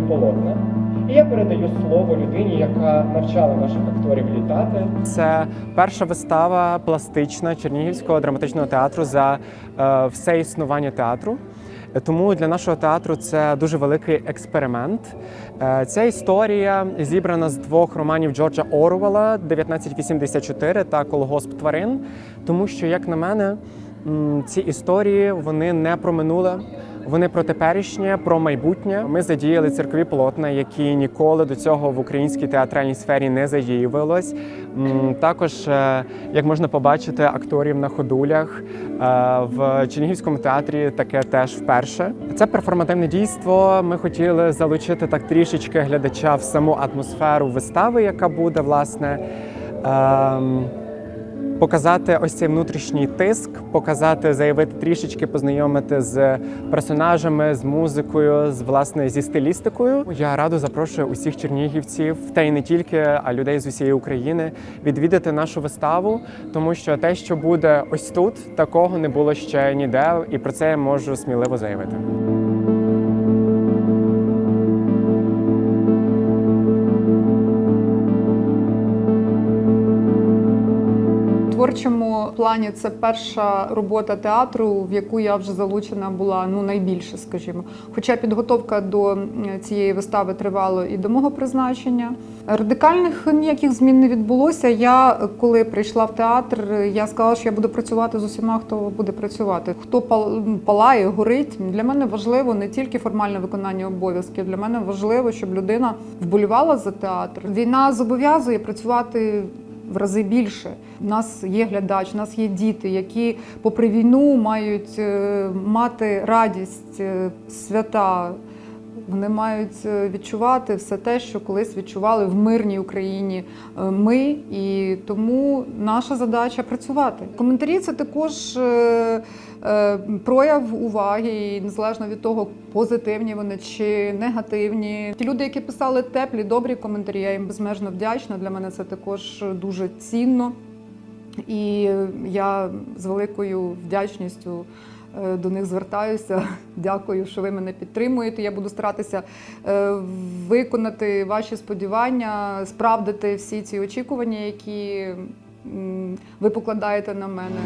полотна. І я передаю слово людині, яка навчала наших акторів літати. Це перша вистава пластична Чернігівського драматичного театру за е, все існування театру. Тому для нашого театру це дуже великий експеримент. Е, Ця історія зібрана з двох романів Джорджа Орвела 1984 та Колгосп тварин. Тому що, як на мене, ці історії вони не про минуле, вони про теперішнє, про майбутнє. Ми задіяли циркові полотна, які ніколи до цього в українській театральній сфері не задіювалось. Також, е, як можна побачити, акторів на ходулях Е, в Чернігівському театрі таке теж вперше. Це перформативне дійство. Ми хотіли залучити так трішечки глядача в саму атмосферу вистави, яка буде власне. Показати ось цей внутрішній тиск, показати, заявити трішечки, познайомити з персонажами, з музикою, з власне зі стилістикою. Я радо запрошую усіх чернігівців, та й не тільки, а людей з усієї України відвідати нашу виставу, тому що те, що буде ось тут, такого не було ще ніде, і про це я можу сміливо заявити. Творчому плані це перша робота театру, в яку я вже залучена була ну найбільше, скажімо. Хоча підготовка до цієї вистави тривала і до мого призначення. Радикальних ніяких змін не відбулося. Я коли прийшла в театр, я сказала, що я буду працювати з усіма, хто буде працювати. Хто пал- палає, горить. Для мене важливо не тільки формальне виконання обов'язків. Для мене важливо, щоб людина вболівала за театр. Війна зобов'язує працювати в рази більше. У нас є глядач, у нас є діти, які, попри війну, мають е, мати радість, е, свята. Вони мають е, відчувати все те, що колись відчували в мирній Україні е, ми, і тому наша задача працювати. Коментарі це також е, прояв уваги, незалежно від того, позитивні вони чи негативні. Ті люди, які писали теплі, добрі коментарі, я їм безмежно вдячна. Для мене це також дуже цінно. І я з великою вдячністю е, до них звертаюся. Дякую, що ви мене підтримуєте. Я буду старатися е, виконати ваші сподівання, справдити всі ці очікування, які ви покладаєте на мене.